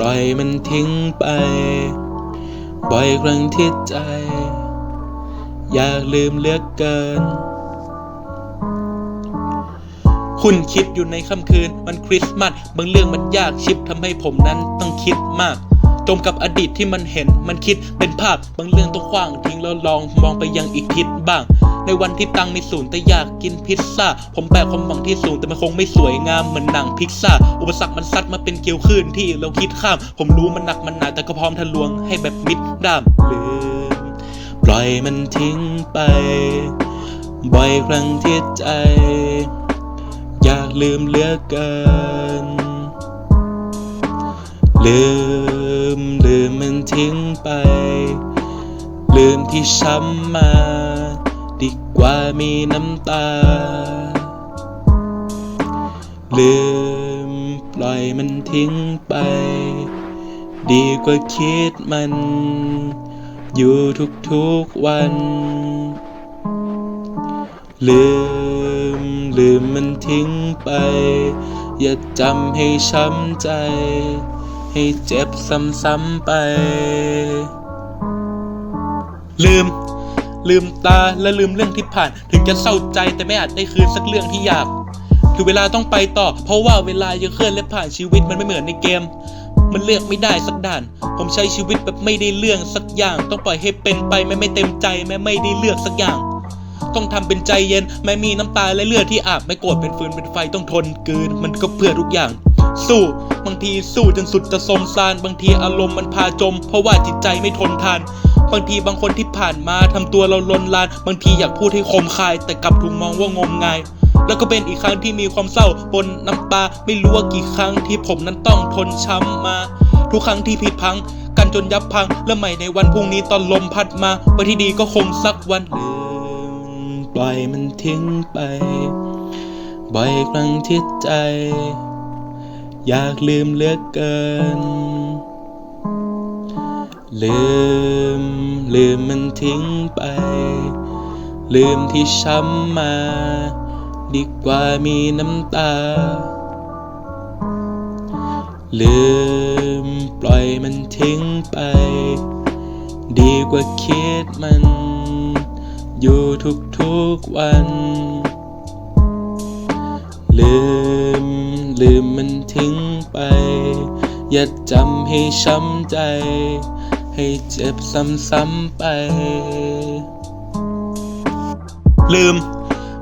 ลอยมันทิ้งไป บ่อยครั้งที่ใจ อยากลืมเลือกเกิน คุณคิดอยู่ในค่ำคืนวันคริสต์มาสบางเรื่องมันยากชิบทำให้ผมนั้นต้องคิดมากจมกับอดีตที่มันเห็นมันคิดเป็นภาพ บางเรื่องต้องขว้างทิ้งแล้วลองมองไปยังอีกทิศบ้าง ในวันที่ตังค์ไม่สูญแต่อยากกินพิซซ่า ผมแบกความหวังที่สูงแต่มันคงไม่สวยงามเหมือนหนังพิซซ่า อุปสรรคมันซัดมาเป็นเกลียวคลื่นที่เราคิดข้าม ผมรู้มันหนักมันหนาแต่ก็พร้อมทะลวงให้แบบมิดด้ามลืมปล่อยมันทิ้งไป บ่อยครั้งที่ใจ อยากลืมเหลือเกิน ลืมลืมมันทิ้งไป ลืมที่ช้ำมา ดีกว่ามีน้ำตา ลืมปล่อยมันทิ้งไป ดีกว่าคิดมัน อยู่ทุกๆวัน ลืมลืมมันทิ้งไป อย่าจำให้ช้ำใจ ให้เจ็บซ้ำๆไป ลืม ลืมตาและลืมเรื่องที่ผ่าน ถึงจะเศร้าใจแต่ไม่อาจได้คืนสักเรื่องที่อยากถึงเวลาต้องไปต่อ เพราะว่าเวลายังเคลื่อนและผ่านชีวิตมันไม่เหมือนในเกม มันเลือกไม่ได้สักด่าน ผมใช้ชีวิตแบบไม่ได้เรื่องสักอย่าง ต้องปล่อยให้เป็นไปแม้ไม่เต็มใจแม้ไม่ได้เลือกสักอย่าง ต้องทำเป็นใจเย็นแม้มีน้ำตาและเลือดที่อาบไม่โกรธเป็นฟืนเป็นไฟต้องทนเกินมันก็เพื่อทุกอย่าง สู้บางทีสู้จนสุดจะสมซานบางทีอารมณ์มันพาจม เพราะว่าจิตใจไม่ทนทาน บางทีบางคนที่ผ่านมาทำตัวเราลนลาน บางทีอยากพูดให้คมคาย แต่กลับถูกมองว่างมงาย แล้วก็เป็นอีกครั้งที่มีความเศร้าบนน้ำตาไม่รู้ว่ากี่ครั้งที่ผมนั้นต้องทนช้ำมา ทุกครั้งที่ผิดพัง กันจนยับพังและใหม่ในวันพรุ่งนี้ตอนลมพัดมาวันที่ดีก็คงสักวันลืมปล่อยมันทิ้งไป บ่อยครั้งที่ใจ อยากลืมเหลือเกิน ลืม ลืมมันทิ้งไป ลืมที่ช้ำมา ดีกว่ามีน้ำตา ลืม ปล่อยมันทิ้งไป ดีกว่าคิดมัน อยู่ทุกๆวัน ลืม ลืมมันทิ้งไป อย่าจำให้ช้ำใจ ให้เจ็บซ้ำๆไป ลืม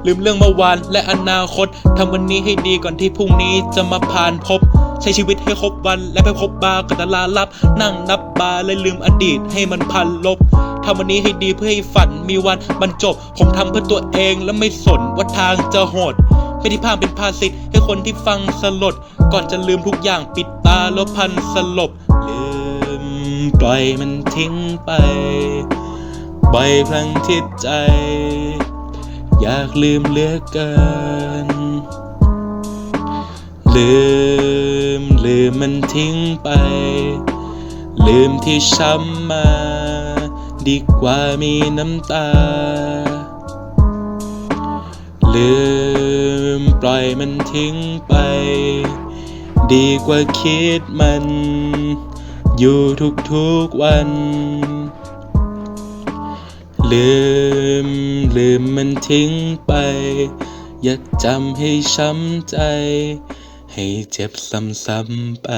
ลืมเรื่องเมื่อวานและอนาคตทำวันนี้ให้ดีก่อนที่พรุ่งนี้จะมาผ่านพบ ใช้ชีวิตให้ครบวันและไปพบบาร์กับดาราลับ นั่งนับบาร์และลืมอดีตให้มันพันลบทำวันนี้ให้ดีเพื่อให้ฝันมีวันบรรจบ ผมทำเพื่อตัวเองและไม่สนว่าทางจะโหดไม่ได้พามเป็นภาษิตให้คนที่ฟังสลด ก่อนจะลืมทุกอย่างปิดตาแล้วพันสลบล ปล่อยมันทิ้งไปบ่อยครั้งที่ใจ อยากลืมเหลือเกิน ลืมลืมมันทิ้งไป ลืมที่ช้ำมา ดีกว่ามีน้ำตา ลืมปล่อยมันทิ้งไป ดีกว่าคิดมัน อยู่ทุกๆวัน ลืมลืมมันทิ้งไป อย่าจำให้ช้ำใจ ให้เจ็บซ้ำๆไป